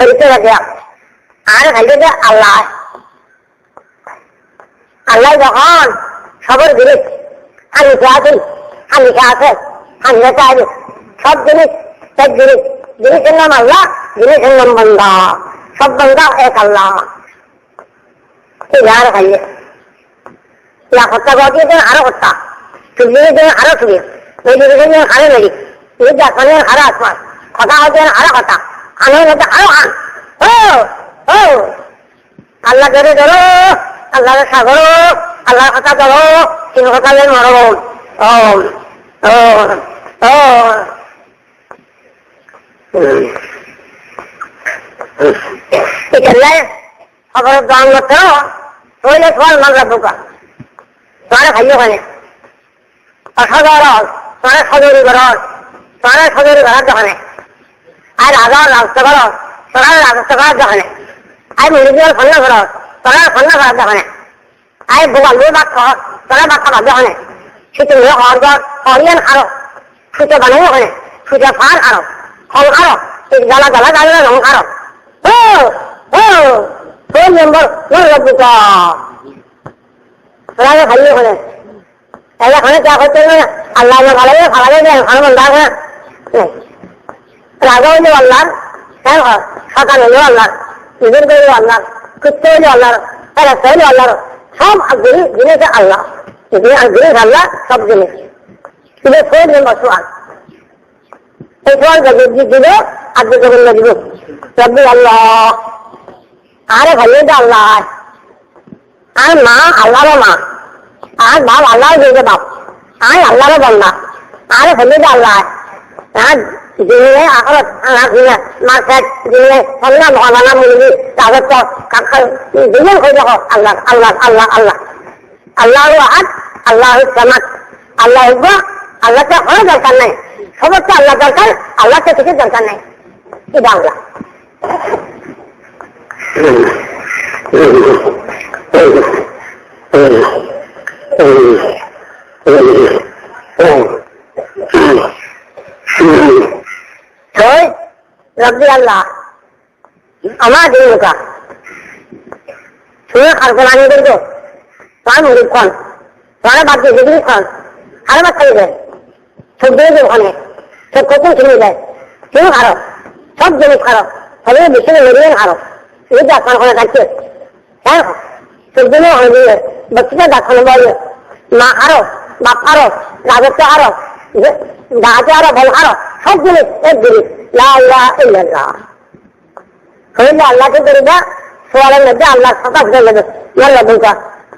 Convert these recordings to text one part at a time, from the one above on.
হইতে থাকে আর খাইতে যে আল্লাহ আল্লাহ যখন সবর জিনিস হানিকে আছেন হানিকে আছে হানিকে চাইবে সব জিনিস এক জিনিস জিনিসের নাম আল্লাহ জিনিসের নাম বন্ধা সব বন্ধা এক আল্লাহ আর খাইয়ে ইয়া হত্যা করতে দেন আরও হত্যা সূর্যের জন্য আরও সূর্য মেডিকের জন্য আরও মেডিক আসমানের আসমান কথা হচ্ছে আরও কথা আনের মধ্যে আরও আন ও ও। আল্লাহ ধরে ধরো আল্লাহর সাগর। আল্লাহর কথা ধরো তিন কথা মরম ও ও ও। এখানে খবরের দাম মতো হইলে ফল মাগলা বোকা তোমার খাইও ওখানে। অসাধারণ। তোমার সদরি ঘর। তোমার সদরি ঘরের দোকানে। আর রাজার রাজত্ব করো তোমার রাজত্ব করার দোকানে আর মুরগির ফন্য করো তোমার ফন্য করার দোকানে আর লু বাক্য তোমার বাক্য বাদ দোকানে সুতো নিয়ে হর ঘর হরিয়ান খারো সুতো বানাই ওখানে সুতো ফার খারো ফল খারো গালা গালা গালা রং খারো ও ও ও নম্বর বোকা ওরা খাইয়ে ওখানে তাহলে ওখানে চা করতে আল্লাহ ভালো ভালো দেয় ভালো মন্দ আছে রাজা হইলে আল্লাহ হ্যাঁ সকাল হইলেও আল্লাহ নিজের করলেও আল্লাহ কুত্তে হইলেও আল্লাহ রাস্তা হইলেও আল্লাহর সব জিনিস জিনিস আল্লাহ জিনিস আল্লাহ সব জিনিস। কিন্তু ফোন নম্বর সোয়াল এই সোয়াল দিল দুটো বললে দিব। রব্বি আল্লাহ, আরে ভাইয়ে আল্লাহ। আর মা আল্লাহর মা। আর বাপ আল্লাহ দিয়ে বাপ। আর আল্লাহর বন্দা। আর হলে যে আল্লাহ। আর দিনে আখরত আনা হয়ে আল্লাহ নাই সবার আল্লাহ দরকার আল্লাহকে কিছু নাই এটা আল্লাহ রব্বি আল্লাহ। আমার দিনকা শুনে খারকল আনি করব তার মুড়ি খান তারা বাদ দিয়ে যেগুলি খান আরও বাদ দেয়। সব দিয়ে দেয় ওখানে। সব কত কিনে দেয়। কেউ খারো। সব জিনিস খারো। সবাই বেশি মেরিয়ে খারো। এই ডাক্তার ওখানে থাকছে। হ্যাঁ সব দিনে ওখানে দিয়ে বাচ্চাটা ডাক্তার বলে। মা বাপ রাজত্ব আরও সব জিনিস এক জিনিস হইলে আল্লাহকে করে সোয়ালের মধ্যে আল্লাহ সাতাশ করে দেবে ইয়াল্লা বলতা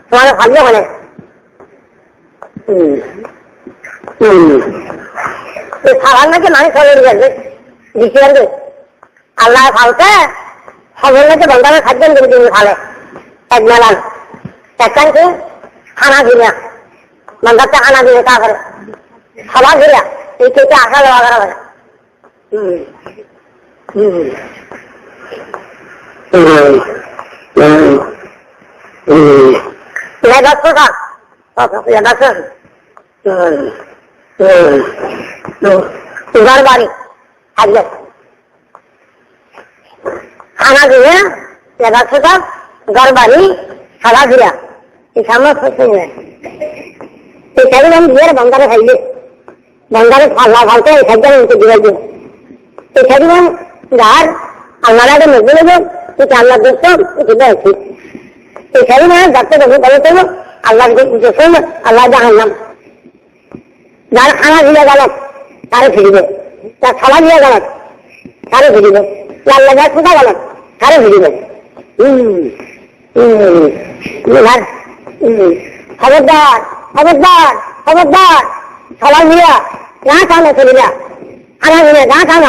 তোমার ভাগ্য মানে নাকি নাই সবের গেছে দিচ্ছি আল্লাহ সবের নাকি বন্ধারে খাদ্য দিন দিন খালে এক মেলান একখান কি? খানা দিনা বন্ধারটা খানা দিনে তা করে সবার ঘিরা এই কেটে আসা দেওয়া করা খানা দিয়ে একশো ঘর বাড়ি সাদা ঘিরা দিয়ে বন্ধারে খাইলে বন্ধারে ফালতে এই সাইড আমি দিব এই সাইড যার আল্লাহকে মজবুত হবে এটা আল্লাহ দেখতাম এটা আছি সাইড মানে যাতে দেখে বলে তো আল্লাহ দেখুন আল্লাহ জাহান্নাম। যার খানা দিয়ে গেল, তারে ফিরিবে যার খানা দিয়ে গেল, তারে ফিরিবে আল্লাহ যার কোথা গেল, তারে ফিরিবে খবরদার খবরদার খবরদার। সবাই মিলা গা খানো চলিলা খানা মিলে গা খানো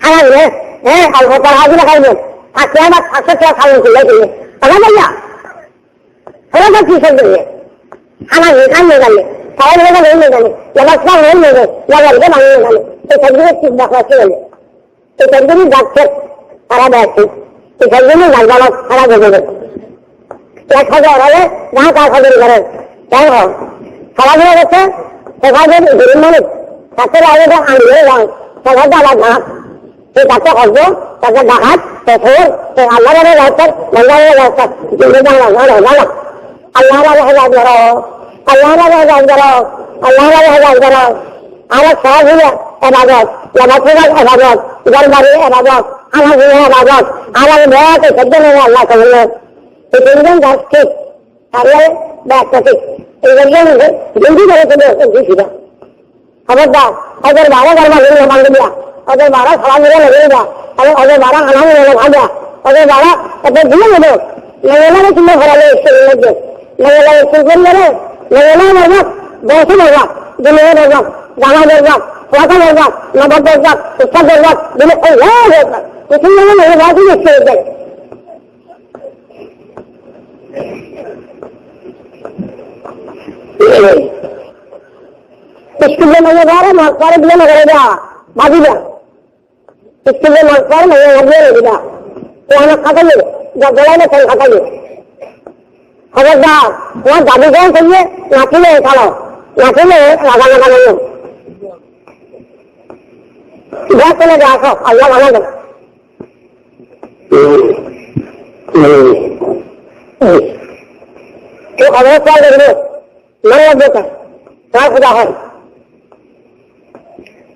খানা মিলে হ্যাঁ অল্প টাকা দিলে খাইবেন আর কে আমার পাঁচশো টাকা খাবেন কিলো কিলো কথা বললা হলো তো কি সব দিয়ে আমার এখান নিয়ে গেলে। সবাই নিয়ে গেলে নিয়ে গেলে। এবার হয়ে নিয়ে গেলে এবার ভাঙিয়ে গেলে। এই সবগুলো ঠিক দেখা গেলে এই সবগুলি যাচ্ছে তারা দেখছে এই সবগুলি গাছপালা খারাপ হয়ে যাবে এক হাজার হলে না, তার খবর করেন তাই হোক খেলাধুলা করছে সেখানে গরিব মানুষ। তাকে আগে আনবে যান আবার না সেই তাকে হসবো তাকে ডাকাত পেথর সে আল্লাহ রাবে রাস্তার বন্ধারে রাস্তার দিল্লি বাংলা না না আল্লাহ রাবে হেজাজ করো আল্লাহ রাবে হেজাজ করো আল্লাহ রাবে হেজাজ করো আমার সব হলো এবাদত নবাসীবাদ এবাদত গরবারি এবাদত আমার হলো এবাদত আমার বয়াতে সহ্য নেই আল্লাহ কবল এই তিনজন গাছ ঠিক তারপরে ব্যাগটা ঠিক এই তিনজন জলদি করে চলে ওদের বারো গরবা নিয়ে মাঙ্গে দিয়া। ওদের বারো খাওয়া মিলে লেগে যা তাহলে ওদের বারো আনা মিলে ভাজা ওদের বারো ওদের দিয়ে নেব নেগেলারে কিনে ভরালে স্কুলের মধ্যে। নেগেলারে স্কুল করলে রে নেগেলা বলব বয়সে বলব দিনে বলব জামা বলব পয়সা বলব নবাব বলব শিক্ষা বলব দিনে ওই হ্যাঁ বলব কিছু নেই নেগে ভাজি স্কুলের দেয় স্কুলে নিয়ে যাওয়ার মাছ পরে দিয়ে না করে দেওয়া বাজি দেওয়া স্কুলে মাছ পরে নিয়ে দিয়ে রেখে দেওয়া তো আমার খাটাইয়ে যা গলায় না সেই খাটাইয়ে খবরদার তোমার দাবি গ্রহণ করিয়ে নাচিলে খালো নাচিলে রাগা লাগা নেই যা চলে যা আসো আল্লাহ ভালো দেবে তো খবর চাল দেখবে মনে লাগবে তো তোমার খুদা হয়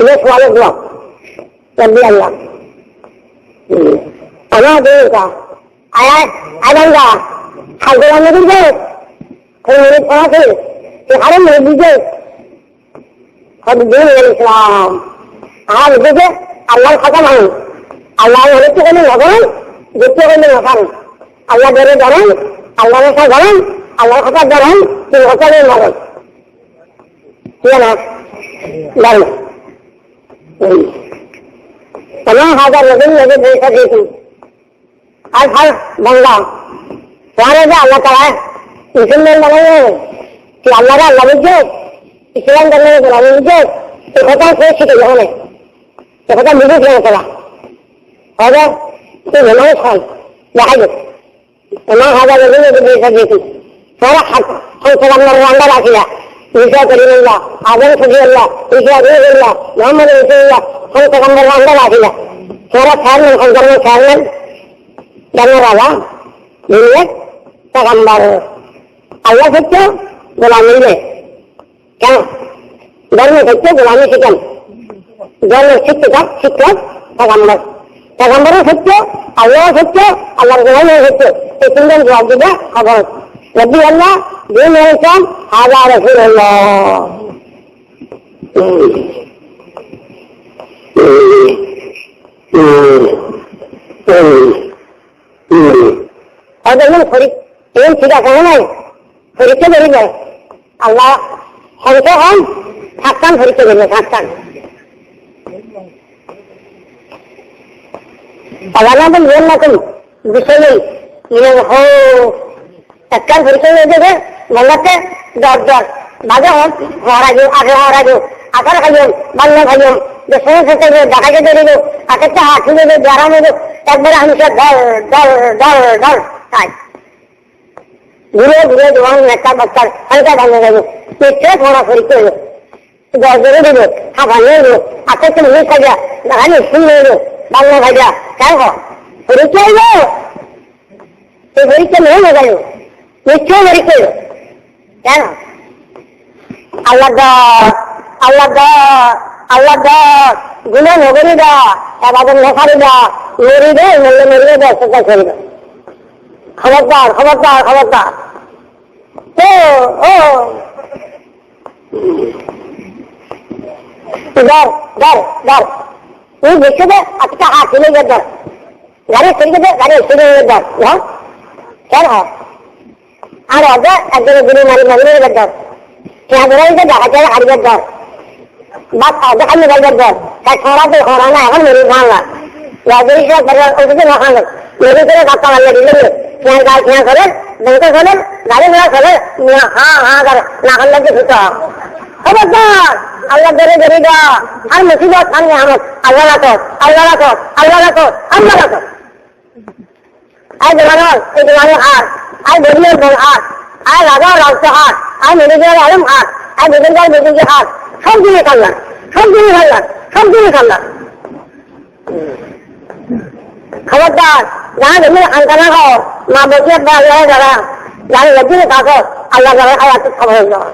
ليش ما يغلط ربي الله أنا أدريك أنا أدريك حق لنا بالبيت كل من الفواكه في حرمه بالبيت خذ الدين والإسلام هذا الجزء الله ختم عنه الله يهلكه من يقول جبته من يقول الله داري دارين الله نسى دارين الله خطر دارين في الغسل المرض هي ناس دارين পনেরো হাজার লোকের লোকে পরীক্ষা দিয়েছেন আর ভাই বাংলা তোমার যে আল্লাহ তারা মুসলমান বানানো কি আল্লাহরা আল্লাহ বুঝছে ইসলাম ধর্মের বানানো বুঝছে সে কথা সে শিখে যাবে সে কথা বুঝেছিল না তারা হবে তুই ভেমাই খান দেখা যাক পনেরো হাজার লোকের লোকে পরীক্ষা দিয়েছেন তোমার হাত সংসদ আমরা রান্না রাখিলা ঈশা করিমুল্লাহ আজম সজিউল্লাহ ঈশা রুহুল্লাহ মোহাম্মদ রসুল্লাহ हम पैगम्बर का अंदर आएगा सारा फैमिल हम घर में फैमिल बनने वाला मिले पैगम्बर अल्लाह से क्यों गुलामी में क्या घर में सकते गुलामी से कम घर में सिख का शिक्षक पैगम्बर पैगम्बर सत्य अल्लाह सत्य अल्लाह गुलामी सत्य ये तीन जवाब दीजिए अब எப்படி என்ன தீன் இஸ்லாம் ஆதா ரசூல் அல்லா অতজন প্রেম ঠিক আছে নাই পরীক্ষা বেরিয়ে যায় আল্লাহ হলকে হন থাকতাম পরীক্ষা বেরিয়ে থাকতাম আল্লাহ বললেন বিষয় নেই হো একখান পরিচয় হয়ে যাবে মঙ্গাতে দশ দশ বাজে হোক হওয়ার আগে আগে হওয়ার আগে আঠার খাইম বাংলা খাইম যে সমস্ত থেকে দেখা যেতে দিল আকেরটা হাঁটি দেবে যারা নেবে একবারে আমি সে ডল ডল ডল ডল তাই ঘুরে ঘুরে জোয়ান একটা বাচ্চার হালকা ভাঙে যাবে পেটে ঘোড়া পরিচয় হলো দশ ধরে দিল হাফা নিয়ে এলো আকের তো মুখ খাইয়া দেখা নেই শুনে এলো বাংলা খাইয়া কেন পরিচয় গো এই পরীক্ষা নিয়ে গেল நிச்சயம் இருக்கு ஏன்னா அல்லதா அல்லதா அல்லதா গুণে নগরীরা আমাদের লেখারিরা নড়িবে নড়লে নড়িয়ে ব্যস্ততা করিবে খবরদার খবরদার খবরদার। ও ও। ডর ডর ডর তুই দেখছ যে আজকে হাত চলে গাড়ি চলে গেছে গাড়ি চলে গেছে ডর হ্যাঁ আর অত একজনের গুরু মারি মারি দর খেয়া ধরে। গেছে জায়গা জায়গা হারিয়ার দর বা খাওয়া খালি গাড়ি দর তাই খরা তো খরা না, এখন মেরে খাওয়া না। আল্লাহ রাখো আল্লাহ রাখো আল্লাহ রাখো আর I delivered one art. I rather also art. I manager Adam art. I manager manager art. सब दिन कर ला सब दिन कर ला सब दिन कर ला खबरदार, यहाँ ज़मीन अंकना खाओ माँ बेटी अब बाहर है जरा यहाँ लगी नहीं खाओ अल्लाह जरा खाया तो खबर हो जाओ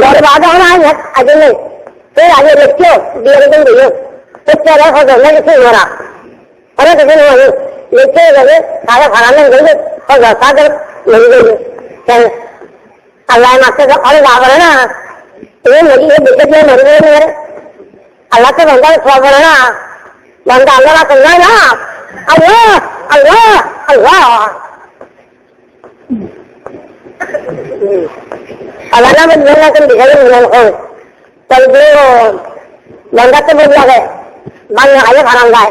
घर नहीं फिर आगे बच्चों दिए दिन तो हो गया अरे तो फिर लेके गए सारे हराने गए और कर अल्लाह मास्टर का अरे ना। ये मेरी ये तो मर गए मेरे। अल्लाह के बंदा सबर है ना। बंदा अल्लाह का है ना। अल्लाह अल्लाह अल्लाह। अल्लाह ना कर दिखाई बंदा तो बोल लगे मन आया भरंगा है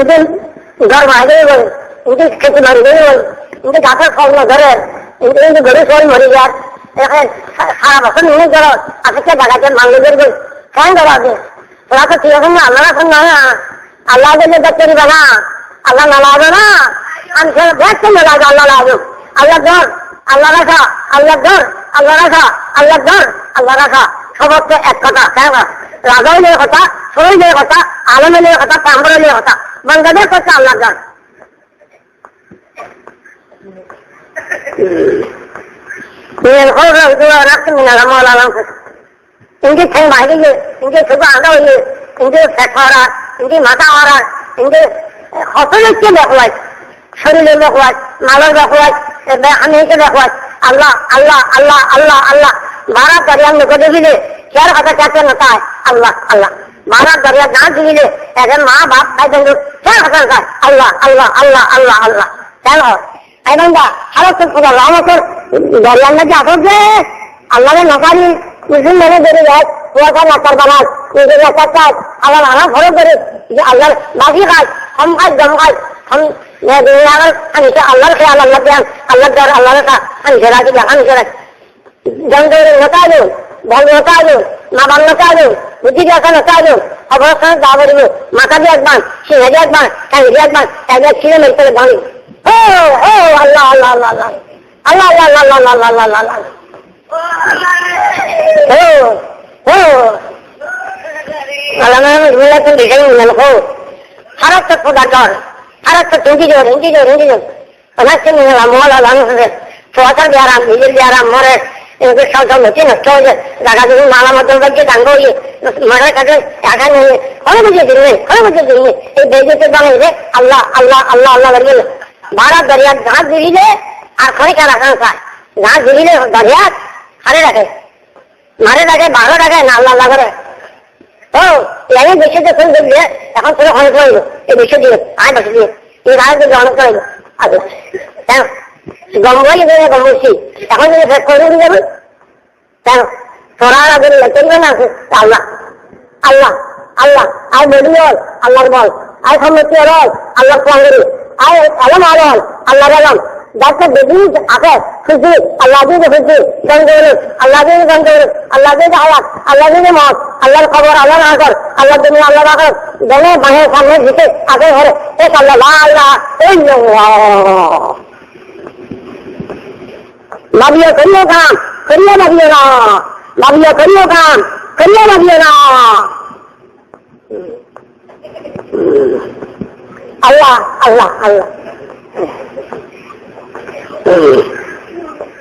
उनके घर भागे हुए उनकी खेती मर गई हुई उनके जाकर फॉर्म में घर है उनके जो गरीब फॉर्म मरी गया সারা বছর নিয়ে গেল আজকে বাগাতে মানলে বের গেল কেন গেল আগে ওরা তো ঠিক আছে আল্লাহ আছেন না। আল্লাহ দিলে দেখতে দিবে না আল্লাহ না লাগবে না। আমি দেখতে না লাগবে, আল্লাহ লাগবে। আল্লাহ ধর আল্লাহ রাখা আল্লাহ ধর আল্লাহ রাখা আল্লাহ ধর আল্লাহ রাখা সবত্র এক কথা, কেন? রাজাও নিয়ে কথা, সবাই নিয়ে কথা আলমের কথা কামড়ের নিয়ে কথা। বাংলাদেশ হচ্ছে আল্লাহ গান من الخوف والجوع ونقص من الاموال والانفس இங்கே செம்பாயிலே இங்கே சுப அந்தவையே இங்கே பெட்டாரா இங்கே মাথাওয়ারা இங்கே হতলকে দেখলাই শরীরে দেখলাই মালের দেখলাই আমিকে দেখলাই আল্লাহ আল্লাহ আল্লাহ আল্লাহ আল্লাহ। মারা করিয়ান লোকে আল্লাহ আল্লাহ। মারা দরিয়া না দিলে এখন মা বাপ তাই আল্লাহ আল্লাহ আল্লাহ আল্লাহ আল্লাহ। কেন? তাই বান্দা আরও তো পুরো রামকর দরিয়ার নাকি আসর যে আল্লাহ নকারি কুসুম মেনে বেড়ে যায়। কুয়াশা নাকার বানাস। নিজের একটা কাজ আবার আনা ফলো করে যে আল্লাহর বাকি কাজ হম কাজ দম কাজ হম আল্লাহর খেয়াল আল্লাহ দেন আল্লাহ দেওয়ার আল্লাহর আমি ঘেরা দিলাম আমি ঘেরা জঙ্গলের লোকালো ভদ্রতা আলো মা বাংলাতে আলো বুদ্ধি দেখা নকালো অবস্থান দা বলিব মাথা দিয়ে একবার সিংহ দিয়ে একবার কান দিয়ে একবার একবার ছিঁড়ে মেরে ফেলে ভাঙি ও ও আল্লাহ আল্লাহ আল্লাহ আল্লাহ আল্লাহ আল্লাহ আল্লাহ আল্লাহ আল্লাহ আল্লাহ আল্লাহ ও ও তুমি দেখে মিলাল হো harap sa pagkakar, harap sa hindi yun, hindi yun, hindi yun. Anak sa mga lamuha, lang sa suwasal biaram, hijir মারা কাটার টাকা নিয়ে খরবজে দিলেন খরবজে দিলেন এই বেজেতে বাংলাদেশে আল্লাহ আল্লাহ আল্লাহ আল্লাহ বলবেন ভাড়া দরিয়ার ঘাস জুড়িলে আর খরিকা রাখা চায় ঘাস জুড়িলে দরিয়ার হারে রাখে। মারে রাখে ভাড়া রাখে, না আল্লাহ আল্লাহ করে। তো এই বিষয়তে ফোন করলে এখন পুরো হয়ে পড়ল এই বিষয় দিয়ে, আয় বসে দিয়ে। এই ঘাস দিয়ে গ্রহণ করল আচ্ছা গম্বই করে গম্বসি এখন যদি ফেক করে দিন যাবে কেন তোরা আগে লেখেন না, আল্লাহ। আল্লাহ আল্লাহ, আয় মডিয়ল আল্লাহর বল। আয় সম্মতি রল আল্লাহর পাঙ্গরি আয় আলম আলম আল্লাহর আলম। যাতে বেদিন আছে খুশি, আল্লাহ দিয়ে খুশি গঙ্গৌর আল্লাহ দিয়ে গঙ্গৌর আল্লাহ দিয়ে আলাদ আল্লাহ দিয়ে মত আল্লাহর খবর, আল্লাহর আগর আল্লাহ তুমি আল্লাহর আগর জনে বাহে, সামনে দিতে আগে ঘরে এক আল্লাহ লা আল্লাহ এই লাভিয়া করিও কাম, করিও লাভিও না। লাভিয়া করিও কাম। করিও লাভিও না আল্লাহ আল্লাহ আল্লাহ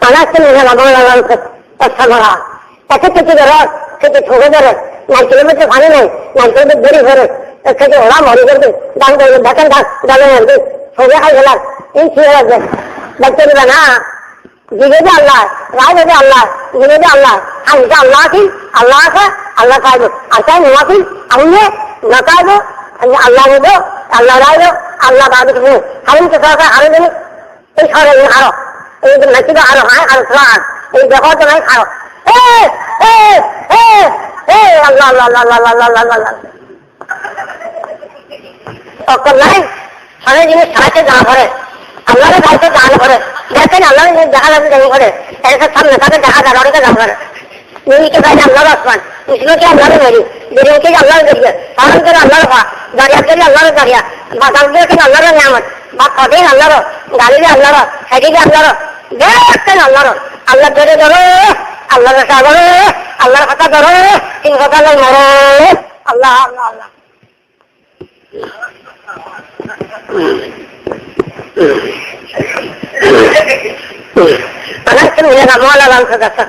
অনাসকে নিয়ে লাগানো লাগানো কথা ধরা একে থেকে ধরো থেকে ঠকে ধরে নাইকেলের মধ্যে ভালো নেই নাইকেলের মধ্যে দেরি ধরে থেকে ওরা মরে করবে দাম করবে দেখেন ডাক ডালে মারবে ঠকে খাই গেলাম এই লাগবে দেখতে দেবে না যে আল্লাহ রায় দেবে আল্লাহ যে আল্লাহ আমি যে আল্লাহ আছি আল্লাহ আছে আল্লাহ খাইবো আর তাই নোয়াছি আমি না খাইবো আল্লাহ নেব আল্লাহ রাইব আল্লাহ তুমি হারিম তো সরকার আরও দিন এই সরে আরও এই যে নাকি আরও হয় আরও এই দেখো তো নাই আরও এ আল্লাহ আল্লাহ আল্লাহ আল্লাহ আল্লাহ আল্লাহ আল্লাহ তখন নাই সরে জিনিস সাহায্যে জানা করে আল্লাহরের দায়িত্ব জানা করে। দেখেন আল্লাহ দেখা যাবে জানি করে। এর সামনে তাদের দেখা যায়, অনেকে জানা করে। নীলকে বাইরে আল্লাহর আসমান কৃষ্ণকে আল্লাহর মেরি? বিরিয়াকে আল্লাহর জড়িয়ে পালন করে আল্লাহর পা দাঁড়িয়া করে আল্লাহর দাঁড়িয়া বা দাঁড়িয়ে করে আল্লাহর নিয়ামত? বা খদের আল্লাহর? গাড়িরে আল্লাহর? হেডিরে আল্লাহর? দেখেন আল্লাহর। আল্লাহ ধরে ধরো। আল্লাহর সাগর আল্লাহর কথা ধরো। তিন কথা মরো আল্লাহ আল্লাহ আল্লাহ। أنت من الأموال والصدقة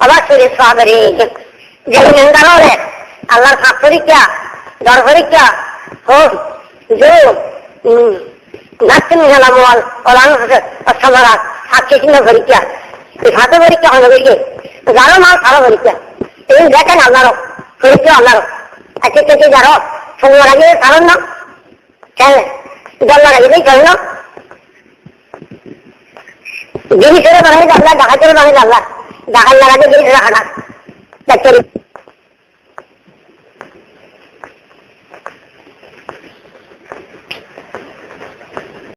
অবশ্যই সাদরে যে নিন্দারে আল্লাহর হাত পরীক্ষা দর পরীক্ষা হোক যে নাচতে নিহাল আমল ওলান অসমরা সাক্ষী চিহ্ন পরীক্ষা হাতে পরীক্ষা হবে বলছে যারো মাল সারা পরীক্ষা এই দেখেন আল্লাহর পরীক্ষা আল্লাহর একে থেকে যারো সময় আগে কারণ না কেন জল্লার আগে কারণ না জিনিসের বানাই আল্লাহ ডাকাতের বানাই আল্লাহ ডাকার লাগাতে জিনিস রাখা না